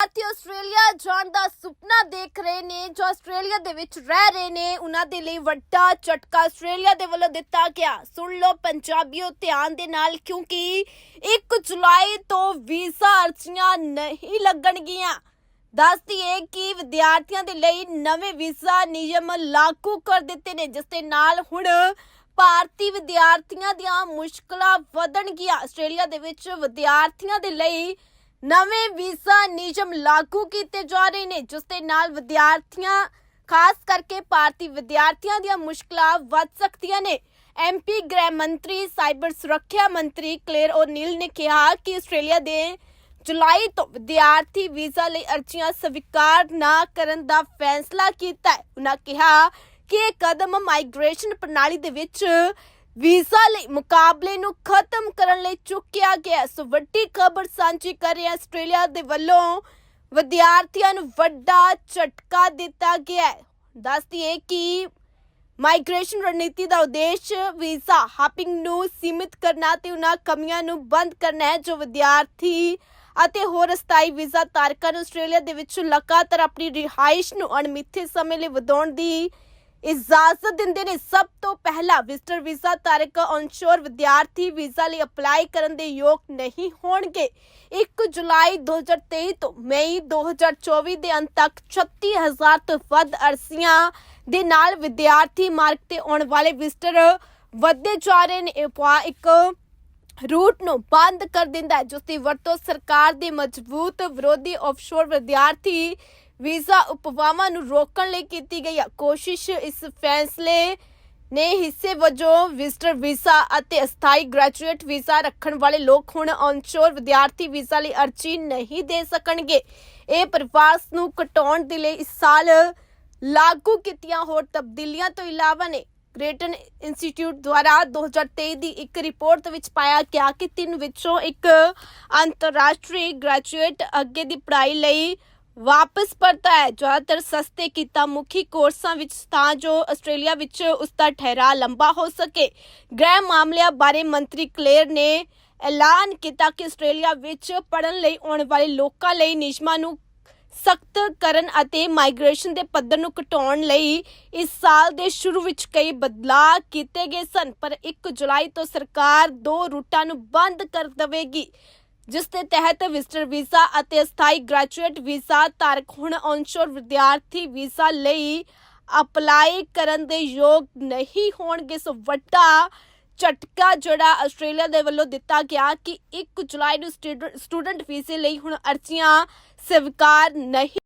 ਭਾਰਤੀ Australia ਜਾਣ ਦਾ ਸੁਪਨਾ ਦੇਖ ਰਹੇ ਨੇ, ਜੋ ਆਸਟ੍ਰੇਲੀਆ ਦੇ ਵਿੱਚ ਰਹਿ ਰਹੇ ਨੇ, ਉਹਨਾਂ ਦੇ ਲਈ ਵੱਡਾ ਝਟਕਾ ਆਸਟ੍ਰੇਲੀਆ ਦੇ ਵੱਲੋਂ ਦਿੱਤਾ ਗਿਆ। ਸੁਣ ਲਓ ਪੰਜਾਬੀਓ, ਧਿਆਨ ਦੇ ਨਾਲ, ਕਿਉਂਕਿ 1 ਜੁਲਾਈ ਤੋਂ ਵੀਜ਼ਾ ਅਰਜ਼ੀਆਂ ਨਹੀਂ ਲੱਗਣਗੀਆਂ। ਦੱਸਦੀ ਹੈ ਕਿ ਵਿਦਿਆਰਥੀਆਂ ਦੇ ਲਈ ਨਵੇਂ ਵੀਜ਼ਾ ਨਿਯਮ ਲਾਗੂ ਕਰ ਦਿੱਤੇ ਨੇ, ਜਿਸ ਦੇ ਨਾਲ ਹੁਣ ਭਾਰਤੀ ਵਿਦਿਆਰਥੀਆਂ ਦੀਆਂ ਮੁਸ਼ਕਲਾਂ ਵਧਣਗੀਆਂ। ਆਸਟ੍ਰੇਲੀਆ ਦੇ ਵਿੱਚ ਵਿਦਿਆਰਥੀਆਂ ਦੇ ਲਈ ਨਵੇਂ ਵੀਜ਼ਾ ਨਿਯਮ ਲਾਗੂ ਕੀਤੇ ਜਾ ਰਹੇ ਨੇ, ਜਿਸ ਦੇ ਨਾਲ ਵਿਦਿਆਰਥੀਆਂ, ਖਾਸ ਕਰਕੇ ਭਾਰਤੀ ਵਿਦਿਆਰਥੀਆਂ ਦੀਆਂ ਮੁਸ਼ਕਲਾਂ ਵੱਧ ਸਕਦੀਆਂ ਨੇ। ਐਮਪੀ ਗ੍ਰਹਿ ਮੰਤਰੀ, ਸਾਈਬਰ ਸੁਰੱਖਿਆ ਮੰਤਰੀ ਕਲੇਰ ਓਨੀਲ ਨੇ ਕਿਹਾ ਕਿ ਆਸਟ੍ਰੇਲੀਆ ਦੇ ਜੁਲਾਈ ਤੋਂ ਵਿਦਿਆਰਥੀ ਵੀਜ਼ਾ ਲਈ ਅਰਜ਼ੀਆਂ ਸਵੀਕਾਰ ਨਾ ਕਰਨ ਦਾ ਫੈਸਲਾ ਕੀਤਾ ਹੈ। ਉਹਨਾਂ ਕਿਹਾ ਕਿ ਇਹ ਕਦਮ ਮਾਈਗ੍ਰੇਸ਼ਨ ਪ੍ਰਣਾਲੀ ਦੇ ਵਿੱਚ ਵੀਜ਼ਾ ਲਈ ਮੁਕਾਬਲੇ ਨੂੰ ਖਤਮ ਕਰਨ ਲਈ ਚੁੱਕਿਆ ਗਿਆ ਹੈ। ਵੱਡੀ ਖਬਰ ਸਾਂਝੀ ਕਰ ਰਹੇ ਆਸਟ੍ਰੇਲੀਆ ਦੇ ਵੱਲੋਂ ਵਿਦਿਆਰਥੀਆਂ ਨੂੰ ਵੱਡਾ ਝਟਕਾ ਦਿੱਤਾ ਗਿਆ ਹੈ ਦੱਸਦੀ ਹੈ ਕਿ ਮਾਈਗ੍ਰੇਸ਼ਨ ਰਣਨੀਤੀ ਦਾ ਉਦੇਸ਼ ਵੀਜ਼ਾ ਹਾਪਿੰਗ ਨੂੰ ਸੀਮਿਤ ਕਰਨਾ ਤੇ ਉਹਨਾਂ ਕਮੀਆਂ ਨੂੰ ਬੰਦ ਕਰਨਾ ਹੈ, ਜੋ ਵਿਦਿਆਰਥੀ ਅਤੇ ਹੋਰ ਸਥਾਈ ਵੀਜ਼ਾ ਧਾਰਕਾਂ ਨੂੰ ਆਸਟ੍ਰੇਲੀਆ ਦੇ ਵਿੱਚ ਲਗਾਤਾਰ ਆਪਣੀ ਰਿਹਾਇਸ਼ ਨੂੰ ਅਣਮਿੱਥੇ ਸਮੇਂ ਲਈ ਵਧਾਉਣ ਦੀ ਇਜਾਜ਼ਤ ਦਿੰਦੇ ਨੇ। ਸਭ ਤੋਂ ਪਹਿਲਾਂ ਵਿਜ਼ਟਰ ਵੀਜ਼ਾ ਧਾਰਕ ਔਨਸ਼ੋਰ ਵਿਦਿਆਰਥੀ ਵੀਜ਼ਾ ਲਈ ਅਪਲਾਈ ਕਰਨ ਦੇ ਯੋਗ ਨਹੀਂ ਹੋਣਗੇ। 1 ਜੁਲਾਈ 2023 ਤੋਂ ਮਈ 2024 ਦੇ ਅੰਤ ਤੱਕ 36000 ਤੋਂ ਵੱਧ ਅਰਜ਼ੀਆਂ ਦੇ ਨਾਲ ਵਿਦਿਆਰਥੀ ਮਾਰਗ ਤੇ ਆਉਣ ਵਾਲੇ ਵਿਜ਼ਟਰ ਵੱਧਦੇ ਜਾ ਰਹੇ ਨੇ। ਇੱਕ ਰੂਟ ਨੂੰ ਬੰਦ ਕਰ ਦਿੰਦਾ ਹੈ, ਜਿਸ ਦੀ ਵਰਤੋਂ ਸਰਕਾਰ ਦੇ ਮਜ਼ਬੂਤ ਵਿਰੋਧੀ ਆਫਸ਼ੋਰ ਵਿਦਿਆਰਥੀ ਵੀਜ਼ਾ ਉਪਵਾਵਾਂ ਨੂੰ ਰੋਕਣ ਲਈ ਕੀਤੀ ਗਈ ਕੋਸ਼ਿਸ਼ ਇਸ ਫੈਸਲੇ ਨੇ ਹਿੱਸੇ ਵਜੋਂ ਵਿਜ਼ਟਰ ਵੀਜ਼ਾ ਅਤੇ ਅਸਥਾਈ ਗ੍ਰੈਜੂਏਟ ਵੀਜ਼ਾ ਰੱਖਣ ਵਾਲੇ ਲੋਕ ਹੁਣ ਔਨਸ਼ੋਰ ਵਿਦਿਆਰਥੀ ਵੀਜ਼ਾ ਲਈ ਅਰਜ਼ੀ ਨਹੀਂ ਦੇ ਸਕਣਗੇ। ਇਹ ਪ੍ਰਵਾਸ ਨੂੰ ਘਟਾਉਣ ਦੇ ਲਈ ਇਸ ਸਾਲ ਲਾਗੂ ਕੀਤੀਆਂ ਹੋਰ ਤਬਦੀਲੀਆਂ ਤੋਂ ਇਲਾਵਾ ਨੇ। ਗ੍ਰੇਟਨ ਇੰਸਟੀਚਿਊਟ ਦੁਆਰਾ 2023 ਦੀ ਇੱਕ ਰਿਪੋਰਟ ਵਿੱਚ ਪਾਇਆ ਗਿਆ ਕਿ ਤਿੰਨ ਵਿੱਚੋਂ ਇੱਕ ਅੰਤਰਰਾਸ਼ਟਰੀ ਗ੍ਰੈਜੂਏਟ ਅੱਗੇ ਦੀ ਪੜ੍ਹਾਈ ਲਈ ਵਾਪਸ ਪਰਤਾ ਹੈ। ਜ਼ਿਆਦਾਤਰ ਸਸਤੇ ਕੀਤਾ ਮੁਖੀ ਕੋਰਸਾਂ ਵਿੱਚ ਤਾਂ ਜੋ ਆਸਟ੍ਰੇਲੀਆ ਵਿੱਚ ਉਸ ਦਾ ਠਹਿਰਾਅ ਲੰਬਾ ਹੋ ਸਕੇ। ਗ੍ਰਹਿ ਮਾਮਲਿਆਂ ਬਾਰੇ ਮੰਤਰੀ ਕਲੇਰ ਨੇ ਐਲਾਨ ਕੀਤਾ ਕਿ ਆਸਟ੍ਰੇਲੀਆ ਵਿੱਚ ਪੜਨ ਲਈ ਆਉਣ ਵਾਲੇ ਲੋਕਾਂ ਲਈ ਨਿਯਮਾਂ ਨੂੰ ਸਖਤ ਕਰਨ ਅਤੇ ਮਾਈਗ੍ਰੇਸ਼ਨ ਦੇ ਪੱਧਰ ਨੂੰ ਘਟਾਉਣ ਲਈ ਇਸ ਸਾਲ ਦੇ ਸ਼ੁਰੂ ਵਿੱਚ ਕਈ ਬਦਲਾਅ ਕੀਤੇ ਗਏ ਸਨ, ਪਰ 1 ਜੁਲਾਈ ਤੋਂ ਸਰਕਾਰ ਦੋ ਰੂਟਾਂ ਨੂੰ ਬੰਦ ਕਰ ਦੇਵੇਗੀ। ਜਿਸ ਦੇ ਤਹਿਤ ਵਿਜ਼ਟਰ ਵੀਜ਼ਾ ਅਤੇ ਅਸਥਾਈ ਗ੍ਰੈਜੂਏਟ ਵੀਜ਼ਾ ਧਾਰਕ ਹੁਣ ਔਨਸ਼ੋਰ ਵਿਦਿਆਰਥੀ ਵੀਜ਼ਾ ਲਈ ਅਪਲਾਈ ਕਰਨ ਦੇ ਯੋਗ ਨਹੀਂ ਹੋਣਗੇ। ਸੋ ਵੱਡਾ ਝਟਕਾ ਜਿਹੜਾ ਆਸਟ੍ਰੇਲੀਆ ਦੇ ਵੱਲੋਂ ਦਿੱਤਾ ਗਿਆ ਕਿ 1 ਜੁਲਾਈ ਨੂੰ ਸਟੂਡੈਂਟ ਵੀਜ਼ੇ ਲਈ ਹੁਣ ਅਰਜ਼ੀਆਂ ਸਵੀਕਾਰ ਨਹੀਂ